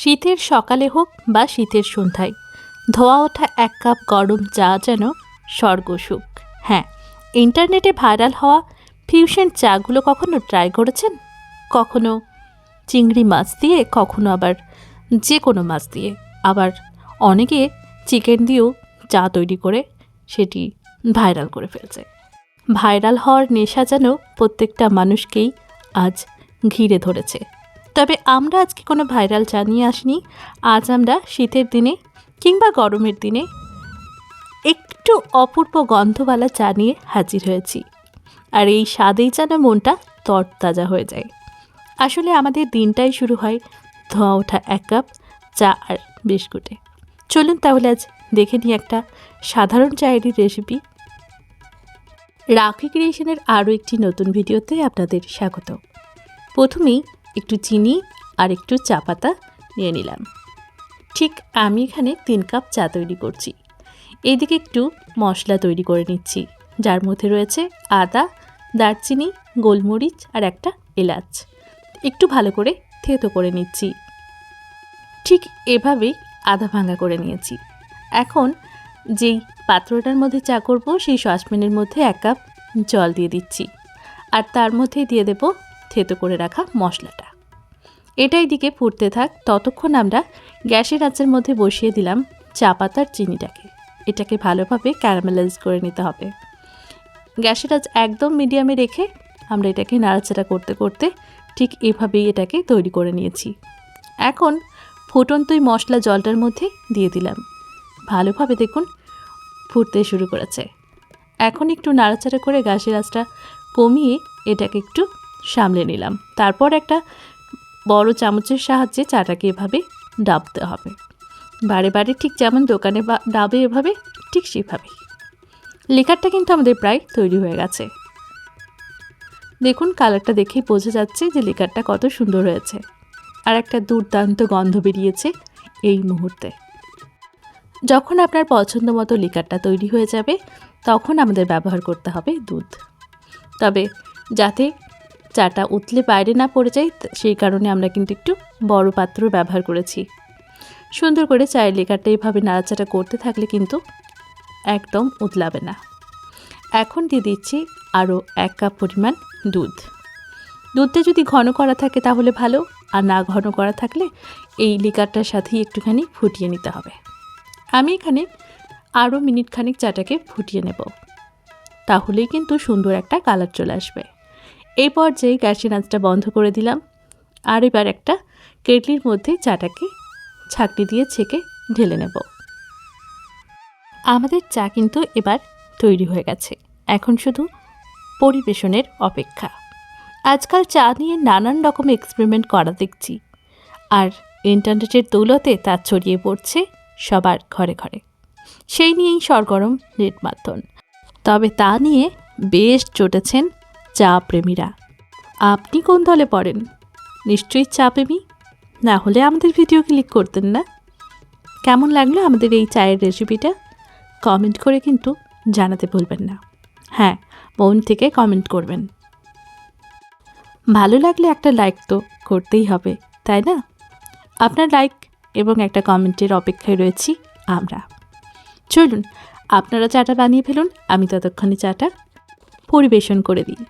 শীতের সকালে হোক বা শীতের সন্ধ্যায়, ধোয়া ওঠা এক কাপ গরম চা যেন স্বর্গসুখ। হ্যাঁ ইন্টারনেটে ভাইরাল হওয়া ফিউশন চাগুলো কখনো ট্রাই করেছেন? কখনো চিংড়ি মাছ দিয়ে, কখনো আবার যে কোনো মাছ দিয়ে। আবার অনেকে চিকেন দিয়েও চা তৈরি করে সেটি ভাইরাল করে ফেলছে। ভাইরাল হওয়ার নেশা যেন প্রত্যেকটা মানুষকেই আজ ঘিরে ধরেছে। তবে আমরা আজকে কোনো ভাইরাল চা নিয়ে আসিনি। আজ আমরা শীতের দিনে কিংবা গরমের দিনে একটু অপূর্ব গন্ধওয়ালা চা নিয়ে হাজির হয়েছি। আর এই স্বাদেই যেন মনটা তরতাজা হয়ে যায়। আসলে আমাদের দিনটাই শুরু হয় ধোঁয়া ওঠা এক কাপ চা আর বিস্কুটে। চলুন তাহলে আজ দেখে নিই একটা সাধারণ চায়েরই রেসিপি রাখি ক্রিয়েশনের আরও একটি নতুন ভিডিওতে আপনাদের স্বাগত। প্রথমেই একটু চিনি আর একটু চা পাতা নিয়ে নিলাম। ঠিক আমি এখানে তিন কাপ চা তৈরি করছি। এদিকে একটু মশলা তৈরি করে নিচ্ছি। যার মধ্যে রয়েছে আদা, দারচিনি, গোলমরিচ আর একটা এলাচ। একটু ভালো করে থেতো করে নিচ্ছি। ঠিক এভাবেই আধা ভাঙা করে নিয়েছি। এখন যেই পাত্রটার মধ্যে চা করব, সেই সসপ্যানের মধ্যে এক কাপ জল দিয়ে দিচ্ছি। আর তার মধ্যেই দিয়ে দেব থেতো করে রাখা মশলাটা। এটাই দিকে ফুটতে থাক, ততক্ষণ আমরা গ্যাসের আঁচের মধ্যে বসিয়ে দিলাম চা পাতার চিনিটাকে। এটাকে ভালোভাবে ক্যারামেলাইজ করে নিতে হবে। গ্যাসের আঁচ একদম মিডিয়ামে রেখে আমরা এটাকে নাড়াচাড়া করতে করতে ঠিক এভাবেই এটাকে তৈরি করে নিয়েছি। এখন ফুটন্তই মশলা জলটার মধ্যে দিয়ে দিলাম। ভালোভাবে দেখুন ফুটতে শুরু করেছে। এখন একটু নাড়াচাড়া করে গ্যাসের আঁচটা কমিয়ে এটাকে একটু সামলে নিলাম। তারপর একটা বড় চামচের সাহায্যে চাটাকে এভাবে ডাবতে হবে। বারে বারে ঠিক যেমন দোকানে বা ডাবে এভাবে, ঠিক সেভাবেই। লিকারটা কিন্তু আমাদের প্রায় তৈরি হয়ে গেছে। দেখুন, কালারটা দেখেই বোঝা যাচ্ছে যে লিকারটা কত সুন্দর হয়েছে। আর একটা দুর্দান্ত গন্ধ বেরিয়েছে এই মুহূর্তে। যখন আপনার পছন্দ মতো লিকারটা তৈরি হয়ে যাবে, তখন আমাদের ব্যবহার করতে হবে দুধ। তবে যাতে চাটা উতলে বাইরে না পড়ে যায় সেই কারণে আমরা কিন্তু একটু বড় পাত্র ব্যবহার করেছি। সুন্দর করে চায়ের লিকারটা এইভাবে নাড়াচাড়া করতে থাকলে কিন্তু একদম উতলাবে না। এখন দিয়ে দিচ্ছি আরও এক কাপ পরিমাণ দুধ। দুধটা যদি ঘন করা থাকে তাহলে ভালো, আর না ঘন করা থাকলে এই লিকারটার সাথেই একটুখানি ফুটিয়ে নিতে হবে। আমি এখানে আরও মিনিট খানিক চাটাকে ফুটিয়ে নেব। তাহলেই কিন্তু সুন্দর একটা কালার চলে আসবে। এই পর্যায়ে গ্যাসের আঁচটা বন্ধ করে দিলাম আর এবার একটা কেটলির মধ্যে চাটাকে ছাকনি দিয়ে ছেঁকে ঢেলে নেব। আমাদের চা কিন্তু এবার তৈরি হয়ে গেছে। এখন শুধু পরিবেশনের অপেক্ষা। আজকাল চা নিয়ে নানান রকম এক্সপেরিমেন্ট করা দেখছি। আর ইন্টারনেটের দৌলতে তা ছড়িয়ে পড়ছে সবার ঘরে ঘরে। সেই নিয়েই সরগরম মাধ্যম তবে তা নিয়ে বেশ চটেছেন চা প্রেমীরা আপনি কোন দলে পড়েন? নিশ্চয়ই চা প্রেমী না হলে আমাদের ভিডিও ক্লিক করতেন না। কেমন লাগল আমাদের এই চায়ের রেসিপিটা? কমেন্ট করে কিন্তু জানাতে ভুলবেন না। হ্যাঁ মন থেকে কমেন্ট করবেন। ভালো লাগলে একটা লাইক তো করতেই হবে, তাই না? আপনার লাইক এবং একটা কমেন্টের অপেক্ষায় রয়েছি আমরা। চলুন, আপনারা চাটা বানিয়ে ফেলুন, আমি ততক্ষণে চাটা পরিবেশন করে দিই।